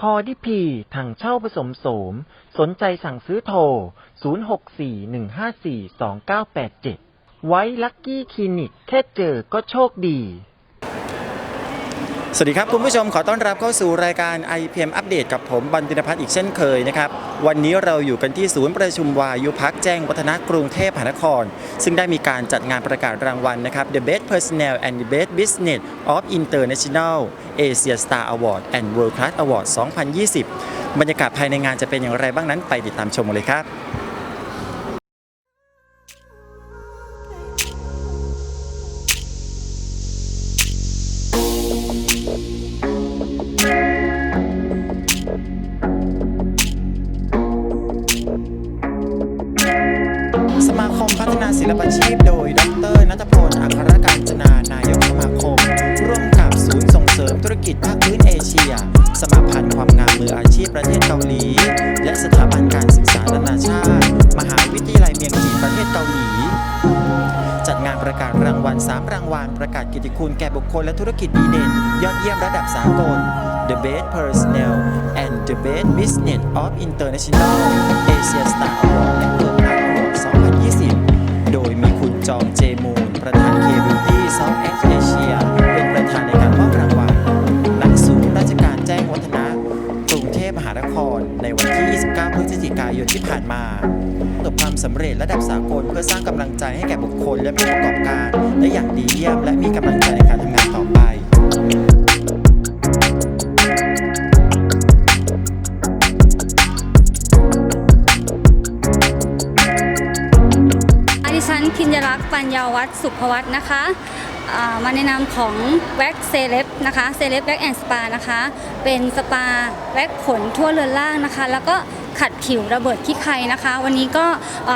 คอดิพีถังเช่าผสมโสม สนใจสั่งซื้อโทร 0641542987 ไว้ลักกี้คลินิก แค่เจอก็โชคดี สวัสดีครับ คุณผู้ชมขอต้อนรับเข้าสู่รายการ IPM อัปเดตกับผมบันตินพัฒน์อีกเช่นเคยนะครับ วันนี้เราอยู่กันที่ศูนย์ประชุมวายุพักแจ้งวัฒนะกรุงเทพมหานคร ซึ่งได้มีการจัดงานประกาศรางวัลนะครับ The Best Personnel and the Best Business of International Asia Star Award and World Class Award 2020 บรรยากาศภายในงานจะเป็นอย่างไรบ้างนั้นไปติดตามชมเลยครับ ลปาชีพโดย ดรนัทพล อัครการจนานายกสมาคม ร่วมกับศูนย์ส่งเสริมธุรกิจภาคพื้นเอเชีย สมาพันธ์ความงามมืออาชีพประเทศเกาหลี และสถาบันการศึกษานานาชาติ มหาวิทยาลัยเมียงจีประเทศเกาหลี จัดงานประกาศรางวัล 3 รางวัล ประกาศเกิตติคุณแก่บุคคลและธุรกิจดีเด่น ยอดเยี่ยมระดับสากล The Best Personnel and the Best Business of International Asia Star Award ผ่านมาประสบความสำเร็จระดับสากลเพื่อสร้างกำลังใจให้แก่บุคคล และผู้ประกอบการ ได้อย่างดีเยี่ยม และมีกำลังใจในการทำงานต่อไปดิฉันพิญญรักษ์ปัญญาวัฒน์สุภวัฒน์นะคะามาในนามของแว็กเซเลบนะคะเซเลบแว็กแอนด์สปานะคะ เป็นสปาแว็กขนทั่วเรือนล่างนะคะ แล้วก็ ขัดผิวระเบิดขี้ใครนะคะ วันนี้ก็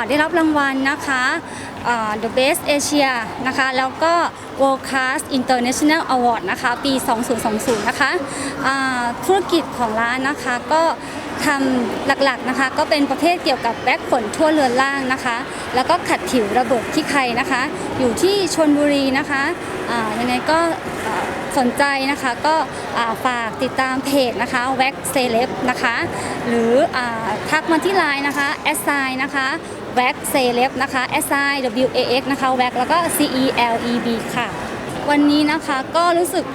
ได้รับรางวัลนะคะ The Best Asia นะคะ แล้วก็ World Class International Award นะคะ ปี 2020 นะคะธุรกิจของร้านนะคะก็ทำหลักๆนะคะ ก็เป็นประเภทเกี่ยวกับแบ็คขนทั่วเรือนล่างนะคะ แล้วก็ขัดผิวระเบิดที่ใครนะคะ อยู่ที่ชนบุรีนะคะยังไงก็ สนใจนะคะก็ฝากติดตามเพจนะคะแว็กเซเลบนะคะ หรืออทักมาที่ไลน์นะคะแอสไซนะคะแว็กเซเลบนะคะแอสไซ W A X นะคะแว็กแล้วก็ C E L E B ค่ะวันนี้นะคะก็รู้สึก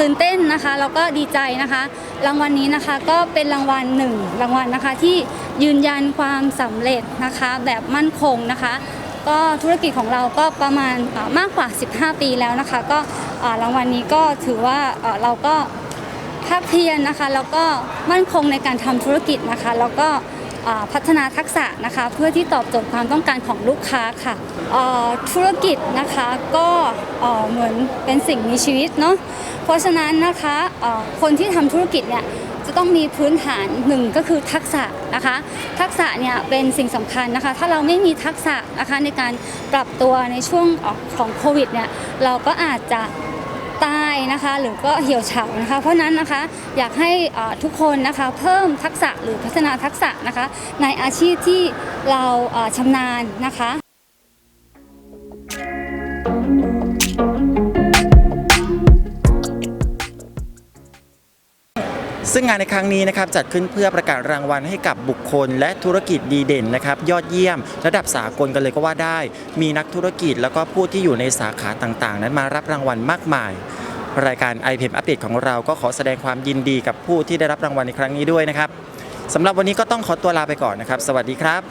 ตื่นเต้นนะคะแล้วก็ดีใจนะคะ รางวัลนี้นะคะก็เป็นรางวัลหนึ่งรางวัลนะคะที่ยืนยันความสำเร็จนะคะแบบมั่นคงนะคะ ก็ธุรกิจของเราก็ประมาณมากกว่า 15 ปีแล้วนะคะ ก็รางวัลนี้ก็ถือว่าเราก็ภาคเพียรนะคะ แล้วก็มั่นคงในการทำธุรกิจนะคะ แล้วก็พัฒนาทักษะนะคะ เพื่อที่ตอบโจทย์ความต้องการของลูกค้าค่ะธุรกิจนะคะก็เหมือนเป็นสิ่งมีชีวิตเนาะเพราะฉะนั้นนะคะคนที่ทำธุรกิจเนี่ย จะต้องมีพื้นฐานหนึ่งก็คือทักษะนะคะ ทักษะเนี่ยเป็นสิ่งสำคัญนะคะ ถ้าเราไม่มีทักษะนะคะในการปรับตัวในช่วงของโควิดเนี่ยเราก็อาจจะตายนะคะหรือก็เหี่ยวเฉานะคะ เพราะนั้นนะคะอยากให้ทุกคนนะคะเพิ่มทักษะหรือพัฒนาทักษะนะคะ ในอาชีพที่เราชำนาญนะคะ ซึ่งงานในครั้งนี้นะครับจัดขึ้นเพื่อประกาศรางวัลให้กับบุคคล และธุรกิจดีเด่นนะครับยอดเยี่ยม ระดับสากลกันเลยก็ว่าได้ มีนักธุรกิจแล้วก็ผู้ที่อยู่ในสาขาต่างๆ นั้นมารับรางวัลมากมาย รายการ i p m อัปเดตของเราก็ขอแสดงความยินดีกับผู้ที่ได้รับรางวัลในครั้งนี้ด้วยนะครับสำหรับวันนี้ก็ต้องขอตัวลาไปก่อนนะครับ สวัสดีครับ